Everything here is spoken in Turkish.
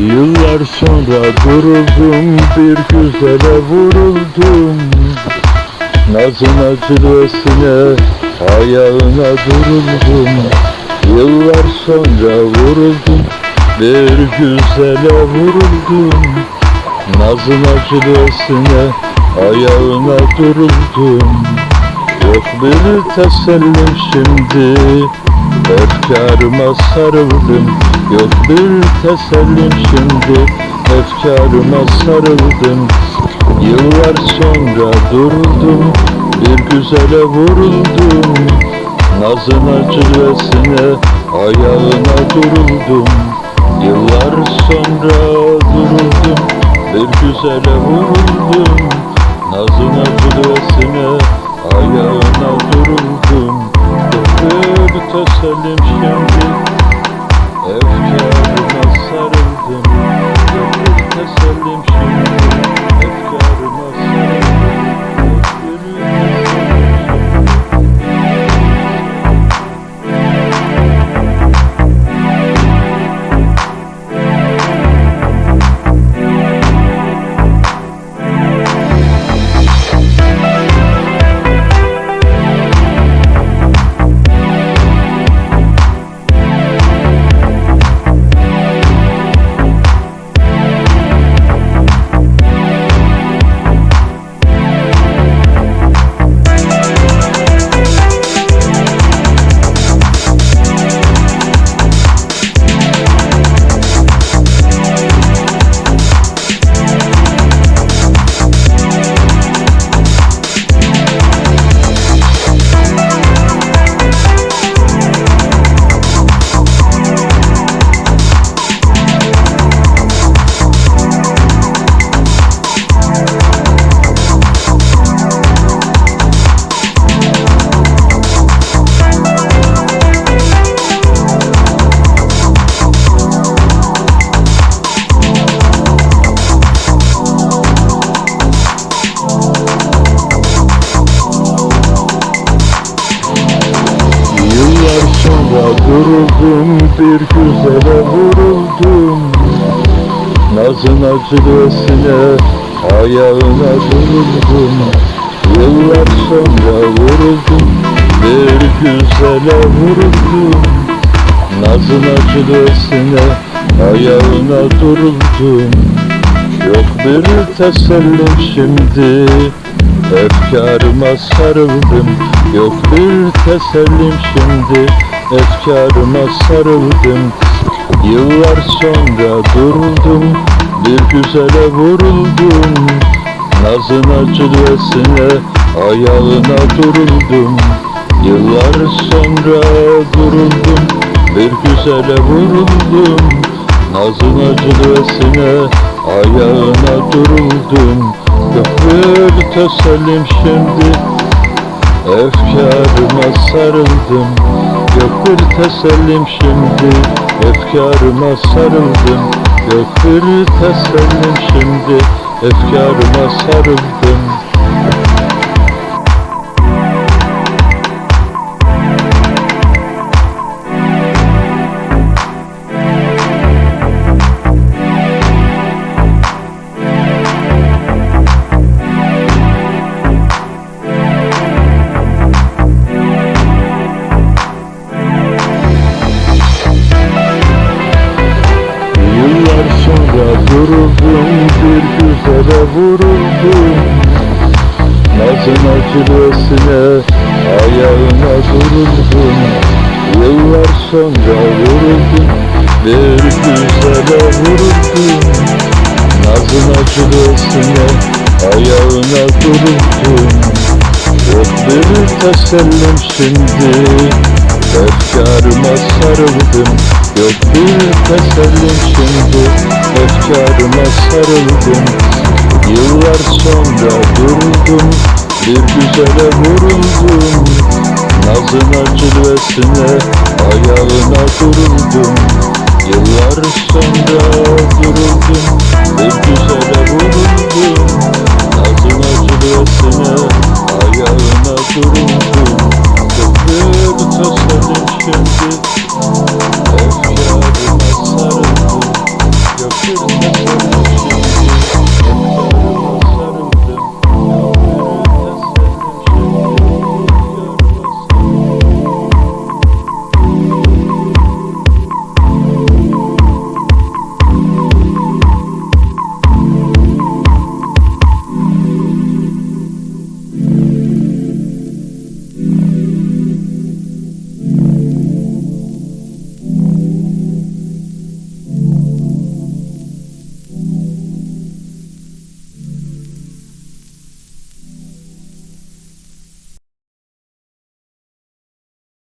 Yıllar sonra duruldum bir güzele vuruldum. Nazın acılısına ayağına duruldum Yıllar sonra vuruldum bir güzele vuruldum. Nazın acılısına ayağına duruldum Yok bir tesellim şimdi Efkarıma sarıldım Yok bir tesellim şimdi. Efkarıma sarıldım. Yıllar sonra durdum. Bir güzele vuruldum Nazın acılesine Ayağına duruldum. Yıllar sonra duruldum. Bir güzele vuruldum Nazın acılesine Ayağına duruldum. Bir tesellim şimdi vuruldum. Nazın acılısına ayağına duruldum Yıllar sonra vuruldum bir güzele vuruldum. Nazın acılısına ayağına duruldum. Yok bir tesellim şimdi Efkarıma sarıldım. Yok bir tesellim şimdi Efkarıma sarıldım Yıllar sonra duruldum Bir güzele vuruldum. Nazın acılesine Ayağına duruldum. Yıllar sonra duruldum Bir güzele vuruldum. Nazın acılesine Ayağına duruldum. Yok bir tesellim şimdi Efkarıma sarıldım Bir tesellim şimdi Efkarıma sarıldım. Bir tesellim şimdi Efkarıma sarıldım Acılesine ayağına duruldum Yıllar sonra vuruldum bir güzele vuruldum Nazın acılesine ayağına duruldum Yok bir tesellim şimdi Efkarıma sarıldım. Yok bir tesellim şimdi Efkarıma sarıldım. Yıllar sonra durdum Bir güzele vuruldum Nazın acılesine Ayağına duruldum Yıllar sonra duruldum Bir güzele